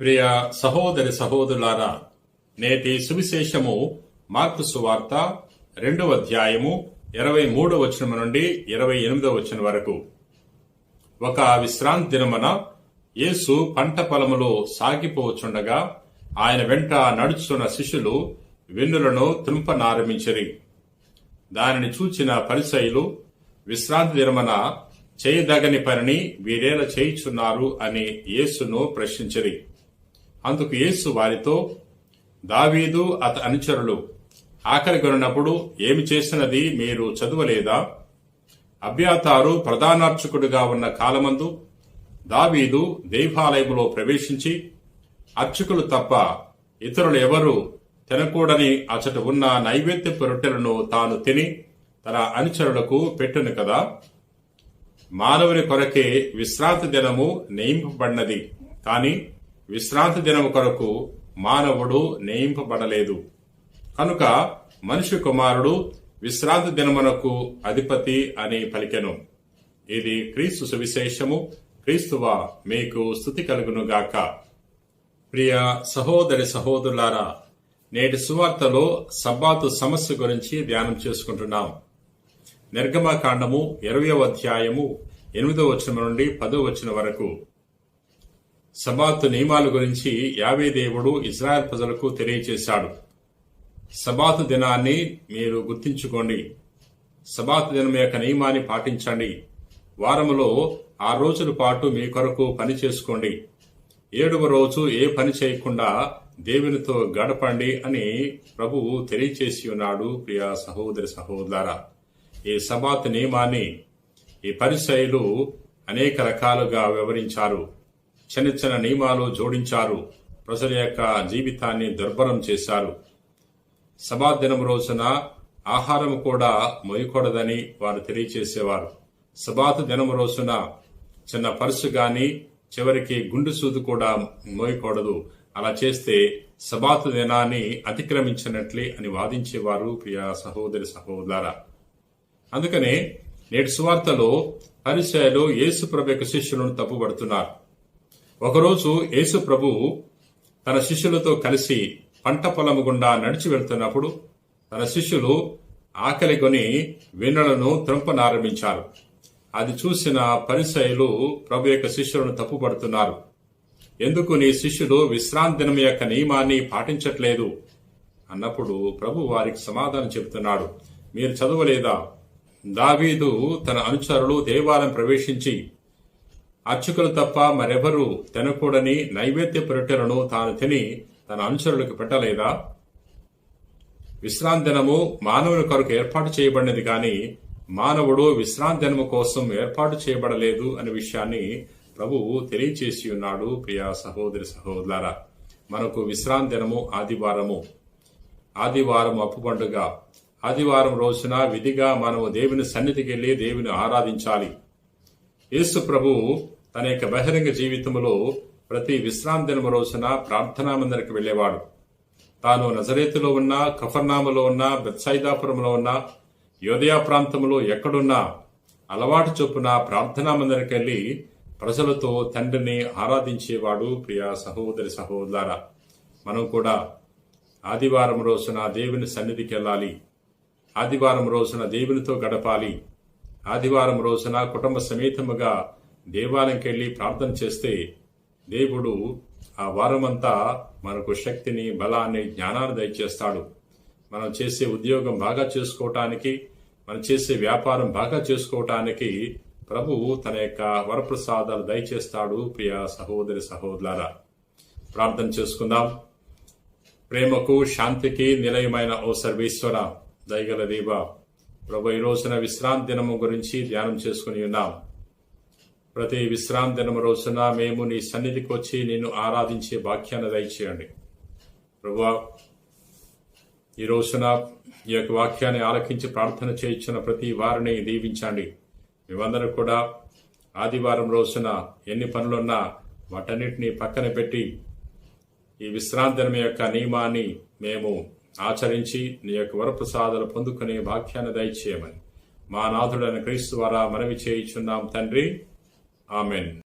ప్రియ సహోదరి సహోదరులారా నేటి సువిశేషము మార్కు సువార్త రెండవ అధ్యాయము ఇరవై మూడవ వచనం నుండి ఇరవై ఎనిమిదవ వచనం వరకు. ఒక విశ్రాంతి దినమున యేసు పంట పొలములో సాగిపోవచ్చుండగా ఆయన వెంట నడుచున్న శిష్యులు వెన్నులను త్రింపనారంభించరి దానిని చూచిన పరిసయులు విశ్రాంతి దినమున చేయదగని పనిని వీరేలా చేయుచున్నారు అని యేసును ప్రశ్నించిరి. అందుకు యేసు వారితో దావీదు అత అనుచరులు ఆకలి కొన్నప్పుడు ఏమి చేసినది మీరు చదువలేదా? అభ్యాతారు ప్రధానార్చకుడుగా ఉన్న కాలమందు దావీదు దేవాలయములో ప్రవేశించి అర్చకులు తప్ప ఇతరులు ఎవరు తినకూడని అచట ఉన్న నైవేద్యపు రొట్టెలను తాను తిని తన అనుచరులకు పెట్టును కదా? మానవుని కొరకే విశ్రాంతి దినము నియమింపబడినది కానీ విశ్రాంతి దినము కొరకు మానవుడు నియమింపబడలేదు కనుక మనిషి కుమారుడు విశ్రాంతి దినమునకు అధిపతి అని పలికెను. ఇది క్రీస్తు సువిశేషము. క్రీస్తువా మీకు స్థుతి కలుగునుగాక ప్రియ సహోదరి సహోదరులారా నేటి సువార్తలో సబ్బాతు సమస్య గురించి ధ్యానం చేసుకుంటున్నాం. నిర్గమకాండము ఇరవయో అధ్యాయము ఎనిమిదో వచనం నుండి పదో వచనం వరకు. సబాత్ నియమాల గురించి యావే దేవుడు ఇజ్రాయెల్ ప్రజలకు తెలియచేశాడు. సబాత్ దినాన్ని మీరు గుర్తించుకోండి. సబాత్ దినం యొక్క నియమాన్ని పాటించండి. వారములో ఆ రోజుల పాటు మీ కొరకు పని చేసుకోండి. ఏడవ రోజు ఏ పని చేయకుండా దేవునితో గడపండి అని ప్రభువు తెలియచేసి ఉన్నాడు ప్రియ సహోదరి సహోదరా ఈ సబాత్ నియమాన్ని ఈ పరిశైలు అనేక రకాలుగా వివరించారు. చిన్న చిన్న నియమాలు జోడించారు. ప్రజల యొక్క జీవితాన్ని దుర్భరం చేశారు. సభాదినం దినం రోజున ఆహారం కూడా మొయ్యకూడదని వారు తెలియచేసేవారు. సబాత్ దినం రోజున చిన్న పర్సు గాని చివరికి గుండు సూదు కూడా మోయకూడదు. అలా చేస్తే సబాతు దినాన్ని అతిక్రమించినట్లే అని వాదించేవారు ప్రియ సహోదరి సహోదర అందుకనే నేటి సువార్తలో పరిచయలు యేసు ప్రభు యొక్క శిష్యులను తప్పుపడుతున్నారు ఒకరోజు యేసు ప్రభు తన శిష్యులతో కలిసి పంట పొలము గుండా నడిచి వెళ్తున్నప్పుడు తన శిష్యులు ఆకలి కొని వెన్నులను త్రంపనారంభించారు అది చూసిన పరిసయులు ప్రభు యొక్క శిష్యులను తప్పుపడుతున్నారు. ఎందుకు నీ శిష్యులు విశ్రాంతి దినం యొక్క నియమాన్ని పాటించట్లేదు? అన్నప్పుడు ప్రభు వారికి సమాధానం చెబుతున్నాడు. మీరు చదవలేదా? దావీదు తన అనుచరులు దేవాలయం ప్రవేశించి అర్చకులు తప్ప మరెవరూ తినకూడని నైవేద్య రొట్టెలను తాను తిని తన అనుచరులకు పెట్టలేదా? విశ్రాంతి దినము మానవుని కొరకు ఏర్పాటు చేయబడినది కానీ మానవుడు విశ్రాంతి దినము కోసం ఏర్పాటు చేయబడలేదు అనే విషయాన్ని ప్రభువు తెలియచేసి ఉన్నాడు ప్రియా సహోదరి సహోదరులారా. మనకు విశ్రాంతి దినము ఆదివారము. ఆదివారం అప్పు పండుగ. ఆదివారం రోజున విధిగా మనము దేవుని సన్నిధికి వెళ్ళి దేవుని ఆరాధించాలి. యేసు ప్రభు తన యొక్క బహిరంగ జీవితంలో ప్రతి విశ్రాంతి దినము రోజున ప్రార్థనా మందిరికి వెళ్ళేవాడు తాను నజరేతులో ఉన్న కఫర్నామలో ఉన్న బెత్సైదాపురంలో ఉన్న యోధయా ప్రాంతంలో ఎక్కడున్నా అలవాటు చొప్పున ప్రార్థనా మందిరికి వెళ్ళి ప్రజలతో తండ్రిని ఆరాధించేవాడు ప్రియ సహోదరి సహోదర. మనం కూడా ఆదివారం రోజున దేవుని సన్నిధికి వెళ్ళాలి. ఆదివారం రోజున దేవునితో గడపాలి. ఆదివారం రోజున కుటుంబ సమేతముగా దేవాలయంకి వెళ్ళి ప్రార్థన చేస్తే దేవుడు ఆ వారమంతా మనకు శక్తిని బలాన్ని జ్ఞానాన్ని దయచేస్తాడు. మనం చేసే ఉద్యోగం బాగా చేసుకోవటానికి మనం చేసే వ్యాపారం బాగా చేసుకోవటానికి ప్రభువు తన యొక్క వరప్రసాదాలు దయచేస్తాడు. ప్రియ సహోదరి సహోదరులారా ప్రార్థన చేసుకుందాం. ప్రేమకు శాంతికి నిలయమైన ఓ సర్వేశ్వర దయగల దేవ ప్రభు ఈ రోజున విశ్రాంతి దినము గురించి ధ్యానం చేసుకుని ఉన్నాం. ప్రతి విశ్రాంతి దినము రోజున మేము నీ సన్నిధికి వచ్చి నిన్ను ఆరాధించే వాక్యాన్ని దయచేయండి. ప్రభా ఈ రోజున ఈ యొక్క వాక్యాన్ని ఆలకించి ప్రార్థన చేయించిన ప్రతి వారిని దీవించండి. మేమందరూ కూడా ఆదివారం రోజున ఎన్ని పనులున్నా వాటన్నిటిని పక్కన పెట్టి ఈ విశ్రాంతి దినం యొక్క నియమాన్ని మేము ఆచరించి నీ యొక్క వరప్రసాదాలు పొందుకునే భాగ్యాన్ని దయచేయమని. మా నాథుడైన క్రీస్తు ద్వారా మనవి చేయించున్నాం తండ్రి. ఆమెన్.